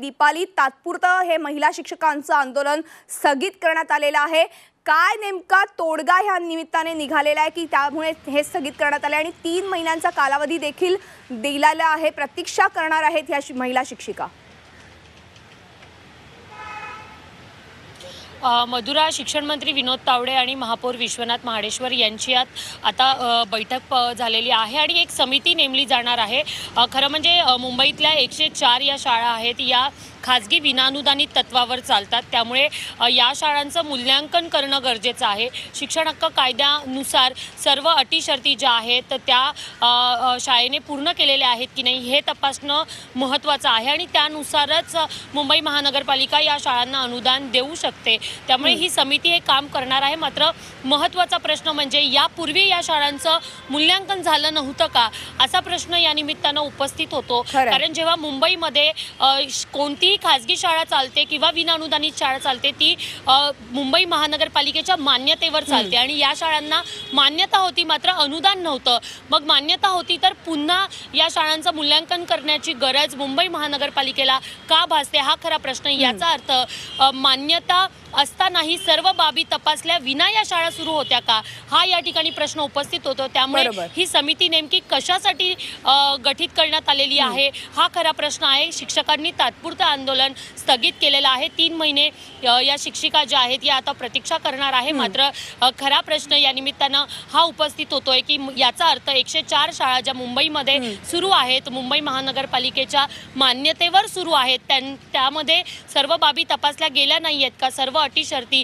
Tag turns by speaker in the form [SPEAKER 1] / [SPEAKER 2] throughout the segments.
[SPEAKER 1] दीपाली तात्पुरतं हे महिला शिक्षकांचं आंदोलन स्थगित करण्यात आलेलं आहे. काय नेमका तोडगा ह्या निमित्ताने निघालेला आहे की त्यामुळे हे स्थगित करण्यात आले आणि तीन महिन्यांचा कालावधी देखील दिलेला आहे. प्रतीक्षा करणार आहेत ह्या शि- महिला शिक्षिका.
[SPEAKER 2] मधुरा शिक्षण मंत्री विनोद तावडे आणि महापौर विश्वनाथ महाडेश्वर यांची यात आता बैठक झालेली आहे आणि एक समिती नेमली जाणार आहे. खरं म्हणजे मुंबईतल्या एकशे चार या शाळा आहेत या खाजगी विनानुदानित तत्वावर चालतात. त्यामुळे या शाळांचं मूल्यांकन करणं गरजेचं आहे. शिक्षण हक्क कायद्यानुसार सर्व अटी शर्ती ज्या आहेत तर त्या शाळेने पूर्ण केलेल्या आहेत की नाही हे तपासणं महत्त्वाचं आहे. आणि त्यानुसारच मुंबई महानगरपालिका या शाळांना अनुदान देऊ शकते. त्यामुळे ही समिती हे काम करणार आहे. मात्र महत्त्वाचा प्रश्न म्हणजे यापूर्वी या शाळांचं मूल्यांकन झालं नव्हतं का? असा प्रश्न या निमित्तानं उपस्थित होतो. कारण जेव्हा मुंबईमध्ये कोणतीही खाजगी शाळा चालते किंवा विनानुदानित शाळा चालते ती मुंबई महानगरपालिकेच्या मान्यतेवर चालते आणि या शाळांना मान्यता होती मात्र अनुदान नव्हतं. मग मान्यता होती तर पुन्हा या शाळांचं मूल्यांकन करण्याची गरज मुंबई महानगरपालिकेला का भासते? हा खरा प्रश्न. याचा अर्थ मान्यता असतानाही सर्व बाबी तपासल्या विना या शाळा सुरू होत्या का? हा या ठिकाणी प्रश्न उपस्थित होतो. त्यामुळे. ही समिती नेमकी कशासाठी गठीत करण्यात आलेली आहे? हा खरा प्रश्न आहे. शिक्षकांनी तात्पुरतं आंदोलन स्थगित केलेलं आहे. तीन महिने या शिक्षिका ज्या आहेत या आता प्रतीक्षा करणार आहे. मात्र खरा प्रश्न या निमित्तानं हा उपस्थित होतोय की याचा अर्थ एकशे चार शाळा ज्या मुंबईमध्ये सुरू आहेत मुंबई महानगरपालिकेच्या मान्यतेवर सुरू आहेत त्यां त्यामध्ये सर्व बाबी तपासल्या गेल्या नाही आहेत का? सर्व अटी शर्ती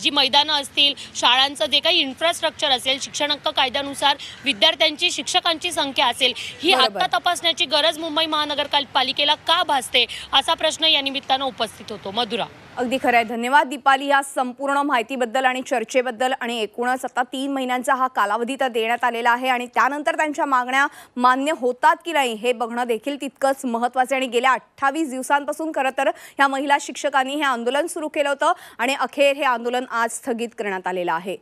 [SPEAKER 2] जी मैदानं असतील शाळांचं जे काही इन्फ्रास्ट्रक्चर असेल शिक्षण हक्क कायद्यानुसार विद्यार्थ्यांची शिक्षकांची संख्या असेल ही
[SPEAKER 1] बरोबर.
[SPEAKER 2] आता तपासण्याची गरज मुंबई महानगरपालिकेला का भासते असा प्रश्न या निमित्तानं उपस्थित होतो. मधुरा.
[SPEAKER 1] अगदी खरं आहे धन्यवाद दीपाली. ह्या संपूर्ण माहितीबद्दल आणि चर्चेबद्दल आणि एकूणच आता तीन महिन्यांचा हा कालावधी तर देण्यात आलेला आहे आणि त्यानंतर त्यांच्या मागण्या मान्य होतात की नाही हे बघणं देखील तितकंच महत्त्वाचं आणि गेल्या अठ्ठावीस दिवसांपासून खरं तर ह्या महिला शिक्षकांनी हे आंदोलन सुरू केलं होतं. आणि अखेर हे आंदोलन आज स्थगित करण्यात आलेलं आहे.